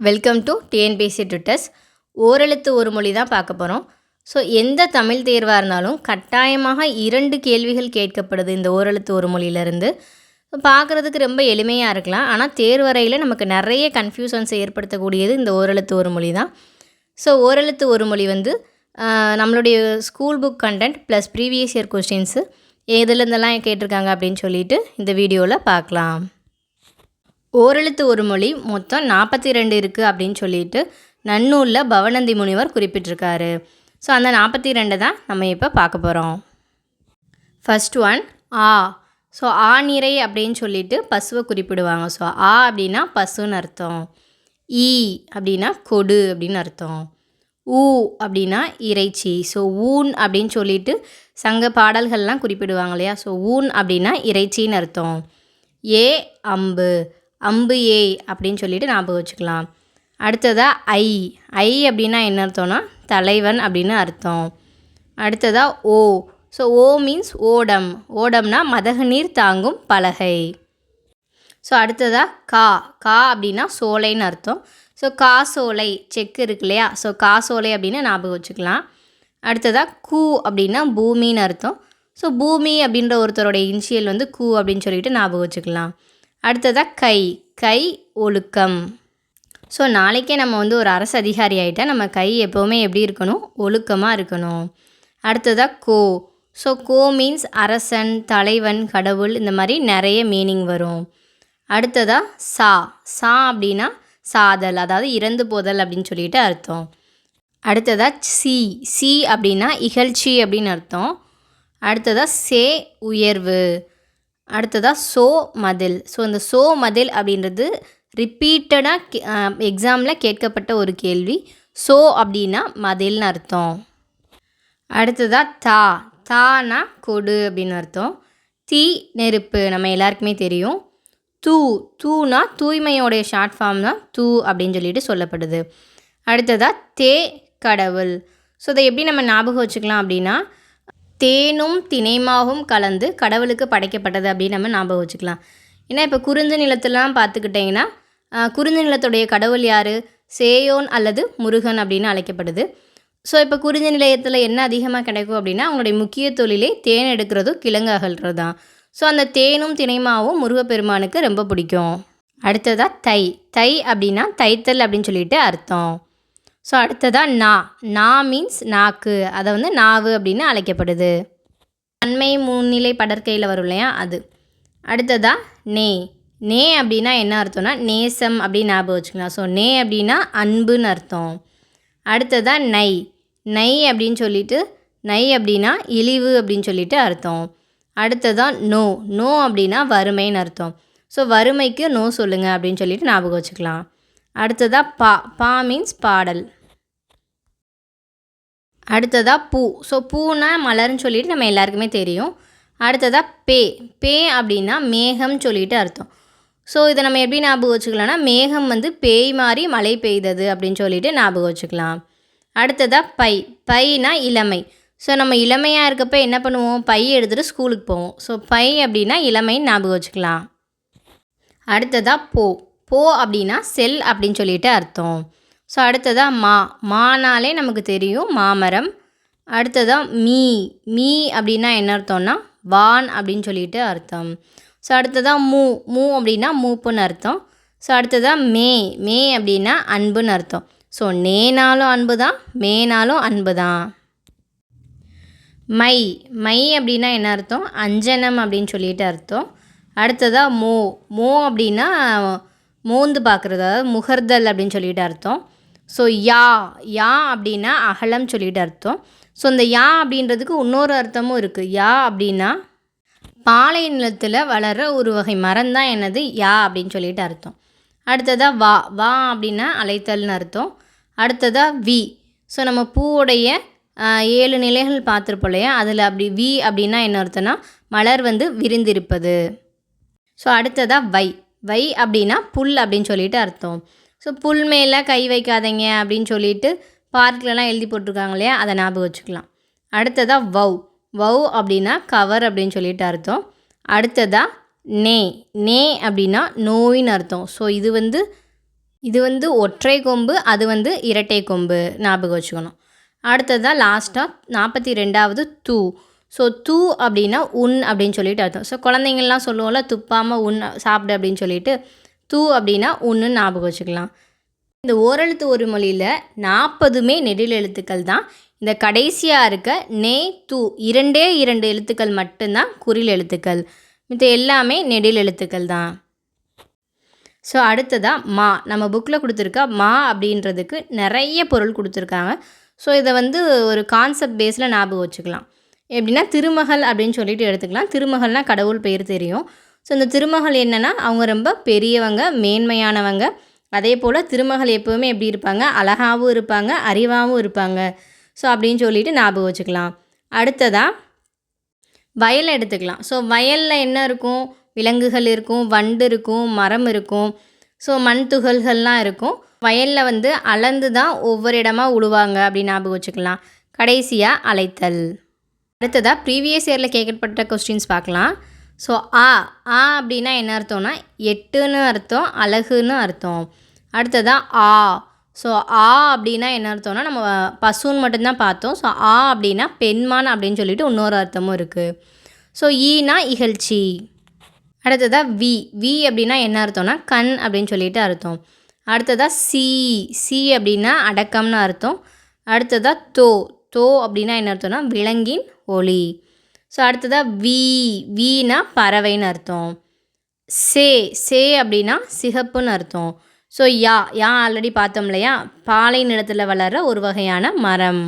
Welcome to TNPSC Twitters ஓரெழுத்து ஒரு மொழி தான் பார்க்க போகிறோம் ஸோ எந்த தமிழ் தேர்வாக இருந்தாலும் கட்டாயமாக இரண்டு கேள்விகள் கேட்கப்படுது இந்த ஓரெழுத்து ஒரு மொழியிலேருந்து. பார்க்குறதுக்கு ரொம்ப எளிமையாக இருக்கலாம். ஆனால் தேர்வறையில் நமக்கு நிறைய கன்ஃபியூஷன்ஸ் ஏற்படுத்தக்கூடியது இந்த ஓரெழுத்து ஒரு மொழி தான். ஸோ ஓரெழுத்து ஒரு மொழி வந்து நம்மளுடைய school book content plus previous year questions எதுலேருந்தெல்லாம் கேட்டிருக்காங்க அப்படின்னு சொல்லிட்டு இந்த வீடியோவில் பார்க்கலாம். ஓரெழுத்து ஒரு மொழி மொத்தம் நாற்பத்தி ரெண்டு இருக்குது அப்படின்னு சொல்லிட்டு நன்னூலில் பவனந்தி முனிவர் குறிப்பிட்டிருக்காரு. ஸோ அந்த நாற்பத்தி ரெண்டு தான் நம்ம இப்போ பார்க்க போகிறோம் ஃபஸ்ட் ஒன் ஆ. ஸோ ஆ நிறை அப்படின்னு சொல்லிட்டு பசுவை குறிப்பிடுவாங்க. ஸோ ஆ அப்படின்னா பசுன்னு அர்த்தம். ஈ அப்படின்னா கொடு அப்படின்னு அர்த்தம். ஊ அப்படின்னா இறைச்சி. ஸோ ஊன் அப்படின்னு சொல்லிட்டு சங்க பாடல்கள்லாம் குறிப்பிடுவாங்க இல்லையா? ஸோ ஊன் அப்படின்னா இறைச்சின்னு அர்த்தம். ஏ அம்பு. அம்பு ஏய் அப்படின்னு சொல்லிட்டு ஞாபகம் வச்சுக்கலாம். அடுத்ததாக ஐ. ஐ அப்படின்னா என்ன அர்த்தம்னா தலைவன் அப்படின்னு அர்த்தம். அடுத்ததாக ஓ. ஸோ ஓ மீன்ஸ் ஓடம். ஓடம்னா மதகு நீர் தாங்கும் பலகை. ஸோ அடுத்ததாக கா. கா அப்படின்னா சோலைன்னு அர்த்தம். ஸோ காசோலை செக் இருக்கு இல்லையா? ஸோ காசோலை அப்படின்னு ஞாபகம் வச்சுக்கலாம். அடுத்ததாக கூ அப்படின்னா பூமின்னு அர்த்தம். ஸோ பூமி அப்படின்ற ஒருத்தரோட இன்ஷியல் வந்து கூ அப்படின்னு சொல்லிட்டு ஞாபகம் வச்சுக்கலாம். அடுத்ததாக கை கை ஒழுக்கம். ஸோ நாளைக்கே நம்ம வந்து ஒரு அரசு அதிகாரி ஆகிட்டால் நம்ம கை எப்போவுமே எப்படி இருக்கணும்? ஒழுக்கமாக இருக்கணும். அடுத்ததாக கோ. ஸோ கோ மீன்ஸ் அரசன் தலைவன் கடவுள் இந்த மாதிரி நிறைய மீனிங் வரும். அடுத்ததாக சா. சா அப்படின்னா சாதல் அதாவது இறந்து போதல் அப்படின்னு சொல்லிட்டு அர்த்தம். அடுத்ததாக சி. சி அப்படின்னா இகழ்ச்சி அப்படின்னு அர்த்தம். அடுத்ததாக சே உயர்வு. அடுத்ததாக சோ மதில். ஸோ இந்த சோ மதில் அப்படின்றது ரிப்பீட்டடாக எக்ஸாமில் கேட்கப்பட்ட ஒரு கேள்வி. சோ அப்படின்னா மதில்னு அர்த்தம். அடுத்ததாக தா. தானா கொடு அப்படின்னு அர்த்தம். தீ நெருப்பு நம்ம எல்லாருக்குமே தெரியும். தூ. தூனா தூய்மையோடைய ஷார்ட் ஃபார்ம் தான் தூ அப்படின்னு சொல்லிட்டு சொல்லப்படுது. அடுத்ததாக தே கடவுள். ஸோ இதை எப்படி நம்ம ஞாபகம் வச்சுக்கலாம் அப்படின்னா தேனும் தினைமாவும் கலந்து கடவுளுக்கு படைக்கப்பட்டது அப்படின்னு நம்ம ஞாபகம் வச்சுக்கலாம். ஏன்னா இப்போ குறிஞ்சி நிலத்திலலாம் பார்த்துக்கிட்டிங்கன்னா ஆஹ், குறிஞ்சி நிலத்துடைய கடவுள் யார்? சேயோன் அல்லது முருகன் அப்படின்னு அழைக்கப்படுது. ஸோ இப்போ குறிஞ்சி நிலையத்தில் என்ன அதிகமாக கிடைக்கும் அப்படின்னா அவங்களுடைய முக்கிய தொழிலே தேன் எடுக்கிறதும் கிழங்கு அகல்றது தான் ஸோ அந்த தேனும் தினைமாவும் முருகப்பெருமானுக்கு ரொம்ப பிடிக்கும். அடுத்ததாக தை. தை அப்படின்னா தைத்தல் அப்படின்னு சொல்லிட்டு அர்த்தம். ஸோ அடுத்ததாக நா. நா மீன்ஸ் நாக்கு. அதை வந்து நாவு அப்படின்னு அழைக்கப்படுது. அண்மை முன்னிலை படற்கையில் வரும் இல்லையா? அது. அடுத்ததாக நே. நே அப்படின்னா என்ன அர்த்தம்னா நேசம் அப்படின்னு ஞாபகம் வச்சுக்கலாம் ஸோ நே அப்படின்னா அன்புன்னு அர்த்தம். அடுத்ததாக நை. நை அப்படின்னு சொல்லிட்டு நை அப்படின்னா இழிவு அப்படின்னு சொல்லிட்டு அர்த்தம். அடுத்ததாக நோ. நோ அப்படின்னா வறுமைன்னு அர்த்தம். ஸோ வறுமைக்கு நோ சொல்லுங்கள் அப்படின்னு சொல்லிட்டு ஞாபகம் வச்சுக்கலாம். அடுத்ததாக பா பா மீன்ஸ் பாடல். அடுத்ததாக பூ. ஸோ பூனா மலர்னு சொல்லிட்டு நம்ம எல்லாருக்குமே தெரியும். அடுத்ததாக பே. பே அப்படின்னா மேகம்னு சொல்லிட்டு அர்த்தம். ஸோ இதை நம்ம எப்படி ஞாபகம் வச்சுக்கலாம்னா மேகம் வந்து பேய் மாதிரி மழை பெய்தது அப்படின்னு சொல்லிட்டு ஞாபகம் வச்சுக்கலாம். அடுத்ததாக பை. பைனா இளமை. ஸோ நம்ம இளமையாக இருக்கப்போ என்ன பண்ணுவோம்? பை எடுத்துகிட்டு ஸ்கூலுக்கு போவோம். ஸோ பை அப்படின்னா இளமைன்னு ஞாபகம் வச்சுக்கலாம். அடுத்ததாக போ. போ அப்படின்னா செல் அப்படின்னு சொல்லிட்டு அர்த்தம். ஸோ அடுத்ததாக மா. மானாலே நமக்கு தெரியும் மாமரம். அடுத்ததாக மீ. மீ அப்படின்னா என்ன அர்த்தம்னா வான் அப்படின்னு சொல்லிட்டு அர்த்தம். ஸோ அடுத்ததாக மூ. மூ அப்படின்னா மூப்புன்னு அர்த்தம். ஸோ அடுத்ததாக மே. மே அப்படின்னா அன்புன்னு அர்த்தம். ஸோ நேனாலும் அன்பு தான் மேனாலும் அன்பு தான் மை. மை அப்படின்னா என்ன அர்த்தம்? அஞ்சனம் அப்படின்னு சொல்லிட்டு அர்த்தம். அடுத்ததாக மோ. மோ அப்படின்னா மோந்து பார்க்குறது அதாவது முகர்தல் அப்படின்னு சொல்லிட்டு அர்த்தம். ஸோ யா யா அப்படின்னா அகலம் சொல்லிட்டு அர்த்தம். ஸோ இந்த யா அப்படின்றதுக்கு இன்னொரு அர்த்தமும் இருக்குது யா அப்படின்னா பாலை நிலத்தில் வளர்கிற ஒரு வகை மரம் தான் என்னது? யா அப்படின்னு சொல்லிட்டு அர்த்தம். அடுத்ததாக வா வா அப்படின்னா அலைத்தல்னு அர்த்தம். அடுத்ததாக வி. ஸோ நம்ம பூவுடைய ஏழு நிலைகள் பார்த்துருப்போம் இல்லையா? அதில் அப்படி வி அப்படின்னா என்ன அர்த்தம்னா மலர் வந்து விரிந்திருப்பது. ஸோ அடுத்ததாக வை. வை அப்படின்னா புல் அப்படின்னு சொல்லிட்டு அர்த்தம். ஸோ புல் மேலே கை வைக்காதீங்க அப்படின்னு சொல்லிட்டு பார்க்லலாம் எழுதி போட்டிருக்காங்க இல்லையா? அதை ஞாபகம் வச்சுக்கலாம். அடுத்ததாக வவ் வவ் அப்படின்னா கவர் அப்படின்னு சொல்லிட்டு அர்த்தம். அடுத்ததாக நே. நே அப்படின்னா நோயின்னு அர்த்தம். ஸோ இது வந்து இது வந்து ஒற்றை கொம்பு அது வந்து இரட்டை கொம்பு. ஞாபகம் வச்சுக்கணும். அடுத்ததாக லாஸ்ட்டாக நாற்பத்தி ரெண்டாவது தூ. ஸோ தூ அப்படின்னா உன் அப்படின்னு சொல்லிட்டு அர்த்தம். ஸோ குழந்தைங்கள்லாம் சொல்லுவோம்ல துப்பாமல் உன் சாப்பிடு அப்படின்னு சொல்லிட்டு தூ அப்படின்னா உன்னு ஞாபகம் வச்சுக்கலாம். இந்த ஓரெழுத்து ஒரு மொழியில் நாற்பதுமே நெடில் எழுத்துக்கள் தான். இந்த கடைசியாக இருக்க நே தூ இரண்டே இரண்டு எழுத்துக்கள் மட்டும்தான் குறில் எழுத்துக்கள். மித்த எல்லாமே நெடில் எழுத்துக்கள் தான். ஸோ அடுத்ததாக மா. நம்ம புக்கில் கொடுத்துருக்க மா அப்படின்றதுக்கு நிறைய பொருள் கொடுத்துருக்காங்க. ஸோ இதை வந்து ஒரு கான்செப்ட் பேஸில் ஞாபகம் வச்சுக்கலாம். எப்படின்னா திருமகள் அப்படின்னு சொல்லிட்டு எடுத்துக்கலாம். திருமகள்னால் கடவுள் பெயர் தெரியும். ஸோ இந்த திருமகள் என்னென்னா அவங்க ரொம்ப பெரியவங்க மேன்மையானவங்க. அதே போல் திருமகள் எப்போவுமே எப்படி இருப்பாங்க? அழகாகவும் இருப்பாங்க அறிவாகவும் இருப்பாங்க. ஸோ அப்படின்னு சொல்லிட்டு ஞாபகம் வச்சுக்கலாம். அடுத்ததாக வயலை எடுத்துக்கலாம். ஸோ வயலில் என்ன இருக்கும்? விலங்குகள் இருக்கும் வண்டு இருக்கும் மரம் இருக்கும். ஸோ மண் துகள்கள்லாம் இருக்கும். வயலில் வந்து அளந்து தான் ஒவ்வொரு இடமா உழுவாங்க அப்படின்னு ஞாபகம் வச்சுக்கலாம். கடைசியாக அழைத்தல் அடுத்ததாக ப்ரீவியஸ் இயரில் கேட்கப்பட்ட கொஸ்டின்ஸ் பார்க்கலாம். ஸோ ஆ ஆ அப்படின்னா என்ன அர்த்தம்னா எட்டுன்னு அர்த்தம் அழகுன்னு அர்த்தம். அடுத்ததாக ஆ. ஸோ ஆ அப்படின்னா என்ன அர்த்தம்னா நம்ம பசுன்னு மட்டும்தான் பார்த்தோம். ஸோ ஆ அப்படின்னா பெண்மான் அப்படின்னு சொல்லிட்டு இன்னொரு அர்த்தமும் இருக்குது ஸோ ஈனா இகழ்ச்சி. அடுத்ததாக வி. வி அப்படின்னா என்ன அர்த்தம்னா கண் அப்படின்னு சொல்லிட்டு அர்த்தம். அடுத்ததாக சி. சி அப்படின்னா அடக்கம்னு அர்த்தம். அடுத்ததாக தோ. தோ அப்படின்னா என்ன அர்த்தம்னா விலங்கின் ஒளி. ஸோ அடுத்ததாக வி வீனா பறவைன்னு அர்த்தம். சே சே அப்படின்னா சிகப்புன்னு அர்த்தம். ஸோ யா யா ஆல்ரெடி பார்த்தோம் இல்லையா? பாலை நிலத்தில் வளர்கிற ஒரு வகையான மரம்.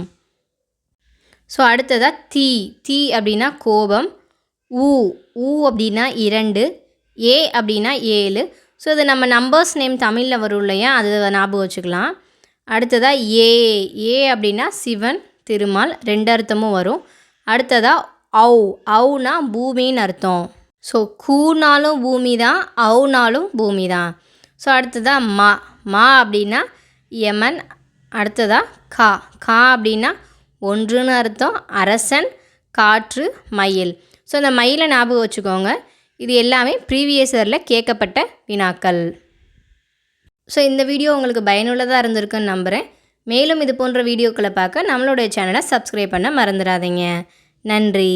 ஸோ அடுத்ததாக தீ தீ அப்படின்னா கோபம். ஊ ஊ அப்படின்னா இரண்டு ஏ அப்படின்னா ஏழு. ஸோ இது நம்ம நம்பர்ஸ் நேம் தமிழில் வரும் இல்லையா? அது ஞாபகம் வச்சுக்கலாம். அடுத்ததாக ஏ ஏ அப்படின்னா சிவன் திருமால் ரெண்டு அர்த்தமும் வரும். அடுத்ததாக அவு அவுனா பூமின்னு அர்த்தம். ஸோ கூனாலும் பூமி தான் அவுனாலும் பூமி தான் ஸோ அடுத்ததாக மா. மா அப்படின்னா யமன் அடுத்ததாக கா. கா அப்படின்னா ஒன்றுன்னு அர்த்தம் அரசன் காற்று மயில். ஸோ இந்த மயிலை ஞாபகம் வச்சுக்கோங்க. இது எல்லாமே ப்ரீவியஸ் இயரில் கேட்கப்பட்ட வினாக்கள். ஸோ இந்த வீடியோ உங்களுக்கு பயனுள்ளதாக இருந்திருக்குன்னு நம்புகிறேன் மேலும் இது போன்ற வீடியோக்களை பார்க்க நம்மளுடைய சேனலை சப்ஸ்கிரைப் பண்ண மறந்துடாதீங்க. நன்றி.